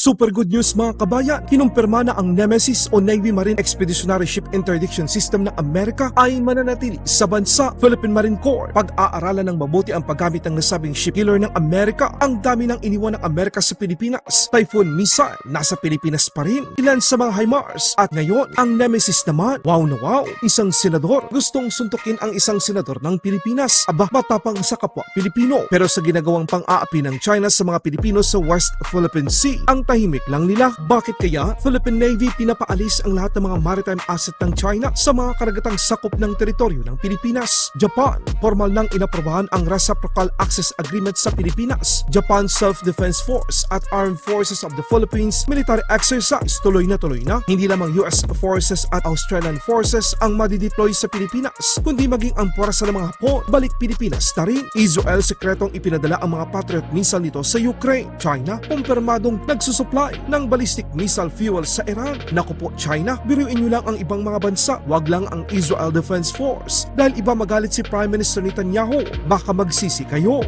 Super good news mga kabayan, kinumpirma na ang Nemesis o Navy Marine Expeditionary Ship Interdiction System ng Amerika ay mananatili sa bansa Philippine Marine Corps. Pag-aaralan ng mabuti ang paggamit ng nasabing ship killer ng Amerika, ang dami ng iniwan ng Amerika sa Pilipinas. Typhoon missile, nasa Pilipinas pa rin. Ilan sa mga HIMARS. At ngayon, ang Nemesis naman, wow na wow, isang senador gustong suntukin ang isang senador ng Pilipinas. Aba, matapang sa kapwa Pilipino. Pero sa ginagawang pang-aapi ng China sa mga Pilipino sa West Philippine Sea, ang tahimik lang nila. Bakit kaya Philippine Navy pinapaalis ang lahat ng mga maritime asset ng China sa mga karagatang sakop ng teritoryo ng Pilipinas? Japan, formal nang inaprobahan ang Reciprocal Access Agreement sa Pilipinas. Japan Self-Defense Force at Armed Forces of the Philippines military exercise tuloy na tuloy na. Hindi lamang US forces at Australian forces ang madideploy sa Pilipinas, kundi maging ang puwersa ng mga Hapon balik Pilipinas na rin. Israel sekretong ipinadala ang mga Patriot missile nito sa Ukraine. China, kumpirmadong nagsusupply ng ballistic missile fuel sa Iran. Naku po China, biruin nyo lang ang ibang mga bansa, wag lang ang Israel Defense Force. Dahil iba magalit si Prime Minister Netanyahu, baka magsisi kayo.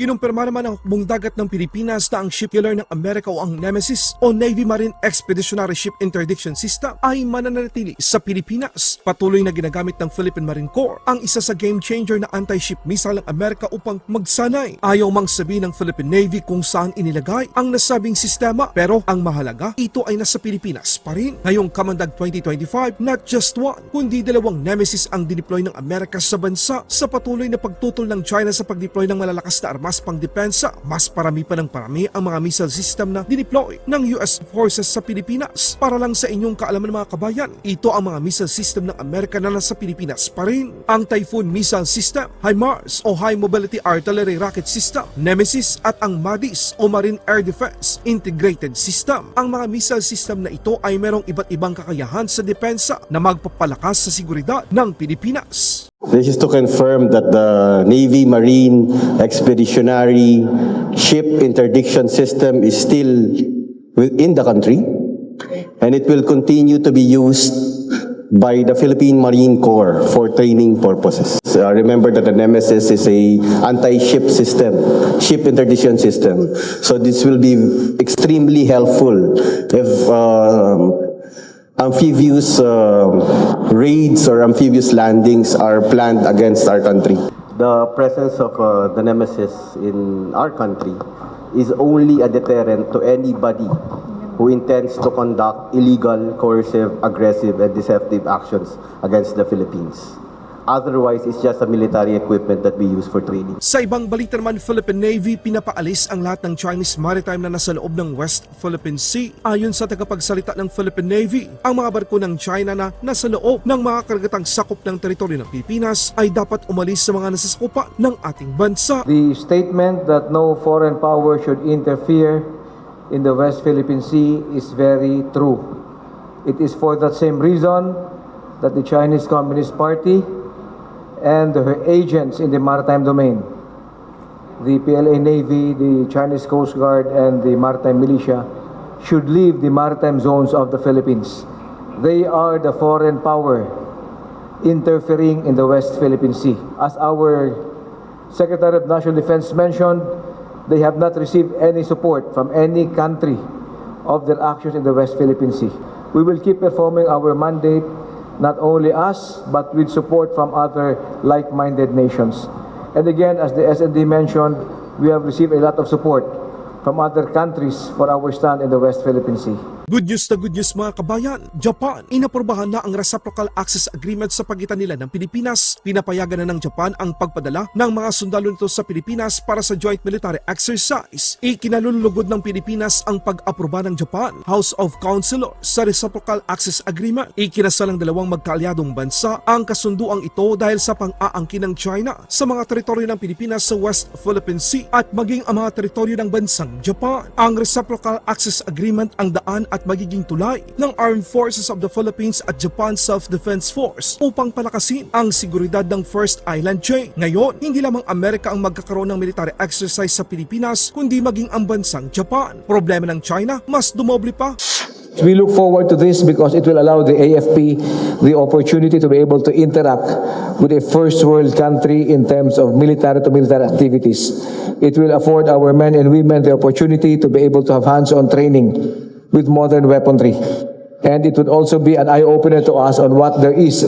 Kinumpirma naman ng hukbong dagat ng Pilipinas na ang ship killer ng Amerika o ang Nemesis o Navy Marine Expeditionary Ship Interdiction System ay mananatili sa Pilipinas. Patuloy na ginagamit ng Philippine Marine Corps ang isa sa game changer na anti-ship missile ng Amerika upang magsanay. Ayaw mang sabihin ng Philippine Navy kung saan inilagay ang nasabing sistema pero ang mahalaga, ito ay nasa Pilipinas pa rin. Ngayong Kamandag 2025, not just one, kundi dalawang Nemesis ang dineploy ng Amerika sa bansa sa patuloy na pagtutol ng China sa pagdeploy ng malalakas na armas pang depensa. Mas parami pa ng parami ang mga missile system na dineploy ng US forces sa Pilipinas. Para lang sa inyong kaalaman mga kabayan, ito ang mga missile system ng Amerika na nasa Pilipinas pa rin. Ang Typhoon Missile System, HIMARS o High Mobility Artillery Rocket System, Nemesis at ang MADIS o Marine Air Defense Integrated System. Ang mga missile system na ito ay merong iba't ibang kakayahan sa depensa na magpapalakas sa seguridad ng Pilipinas. This is to confirm that the Navy Marine Expeditionary Ship Interdiction System is still within the country and it will continue to be used by the Philippine Marine Corps for training purposes. Uh, remember that the Nemesis is a anti-ship system, ship interdiction system. So this will be extremely helpful if um, amphibious uh, raids or amphibious landings are planned against our country. The presence of uh, the Nemesis in our country is only a deterrent to anybody who intends to conduct illegal, coercive, aggressive, and deceptive actions against the Philippines. Otherwise, it's just a military equipment that we use for training. Sa ibang balita naman, Philippine Navy pinapaalis ang lahat ng Chinese maritime na nasa loob ng West Philippine Sea. Ayon sa tagapagsalita ng Philippine Navy, ang mga barko ng China na nasa loob ng mga karagatang sakop ng teritoryo ng Pilipinas ay dapat umalis sa mga nasasakupan ng ating bansa. The statement that no foreign power should interfere in the West Philippine Sea is very true. It is for that same reason that the Chinese Communist Party and her agents in the maritime domain, the PLA Navy, the Chinese Coast Guard, and the maritime militia, should leave the maritime zones of the Philippines. They are the foreign power interfering in the West Philippine Sea. As our Secretary of National Defense mentioned, they have not received any support from any country of their actions in the West Philippine Sea. We will keep performing our mandate, not only us, but with support from other like-minded nations. And again, as the SND mentioned, we have received a lot of support from other countries for our stand in the West Philippine Sea. Good news na good news mga kabayan. Japan, inaprobahan na ang Reciprocal Access Agreement sa pagitan nila ng Pilipinas. Pinapayagan na ng Japan ang pagpadala ng mga sundalo nito sa Pilipinas para sa joint military exercise. Ikinalulugod ng Pilipinas ang pag-aproba ng Japan, House of Councilors sa Reciprocal Access Agreement. Ikinasal ng dalawang magkaalyadong bansa ang kasunduang ito dahil sa pang-aangkin ng China sa mga teritoryo ng Pilipinas sa West Philippine Sea at maging ang mga teritoryo ng bansang Japan. Ang Reciprocal Access Agreement ang daan at magiging tulay ng Armed Forces of the Philippines at Japan Self-Defense Force upang palakasin ang seguridad ng First Island Chain. Ngayon, hindi lamang Amerika ang magkakaroon ng military exercise sa Pilipinas, kundi maging ang bansang Japan. Problema ng China, mas dumoble pa. We look forward to this because it will allow the AFP the opportunity to be able to interact with a first world country in terms of military to military activities. It will afford our men and women the opportunity to be able to have hands-on training with modern weaponry. And it would also be an eye-opener to us on what there is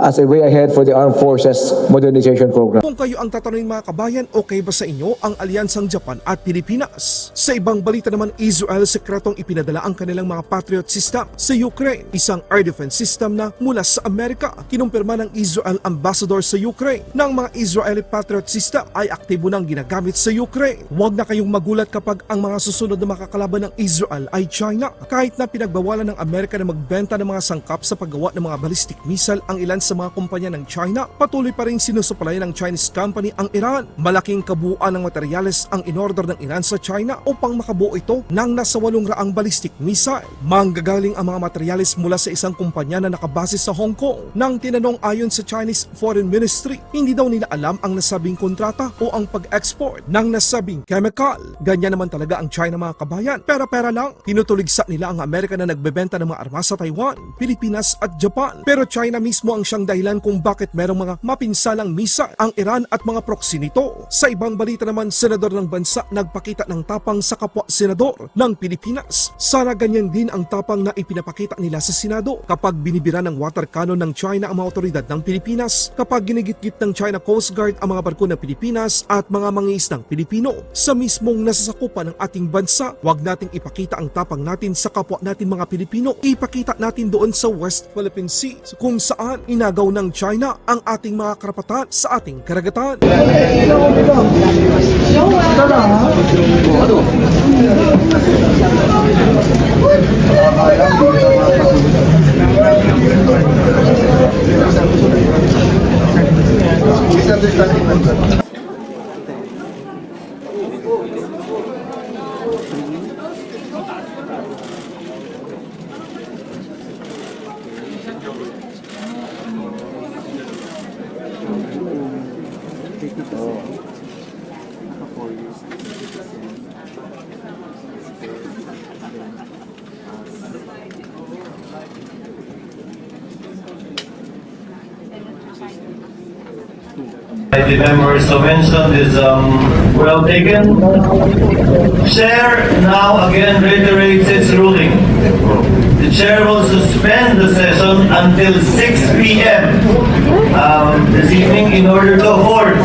as a way ahead for the Armed Forces Modernization Program. Kung kayo ang tatanungin mga kabayan, okay ba sa inyo ang alyansang Japan at Pilipinas? Sa ibang balita naman, Israel sekretong ipinadala ang kanilang mga Patriot system sa Ukraine, isang air defense system na mula sa Amerika. Kinumpirma ng Israel ambassador sa Ukraine na ang mga Israeli Patriot system ay aktibo nang ginagamit sa Ukraine. Huwag na kayong magulat kapag ang mga susunod na makakalaban ng Israel ay China. Kahit na pinagbawalan ng Amerika na magbenta ng mga sangkap sa paggawa ng mga ballistic missile ang ilan sa mga kumpanya ng China, patuloy pa rin sinusupply ng Chinese company ang Iran. Malaking kabuuan ng materyales ang inorder ng Iran sa China upang makabuo ito ng nasa 800 ballistic missile. Manggagaling ang mga materyales mula sa isang kumpanya na nakabase sa Hong Kong. Nang tinanong ayon sa Chinese Foreign Ministry, hindi daw nila alam ang nasabing kontrata o ang pag-export ng nasabing chemical. Ganyan naman talaga ang China mga kabayan. Pera-pera lang, tinutuligsa nila ang Amerika na nagbebenta ng mga armas sa Taiwan, Pilipinas at Japan. Pero China mismo ang siyang dahilan kung bakit merong mga mapinsalang misa ang Iran at mga proxy nito. Sa ibang balita naman, senador ng bansa nagpakita ng tapang sa kapwa senador ng Pilipinas. Sana ganyan din ang tapang na ipinapakita nila sa Senado kapag binibira ng water cannon ng China ang mga otoridad ng Pilipinas, kapag ginigit-git ng China Coast Guard ang mga barko ng Pilipinas at mga mangingisdang Pilipino sa mismong nasasakupan ng ating bansa. Huwag nating ipakita ang tapang natin sa kapwa natin mga Pilipino. Ipakita natin doon sa West Philippine Sea kung saan inagaw ng China ang ating mga karapatan sa ating karagatan. The members so mentioned is um, well taken. Chair now again reiterates its ruling. The chair will suspend the session until 6 p.m. um, this evening in order to afford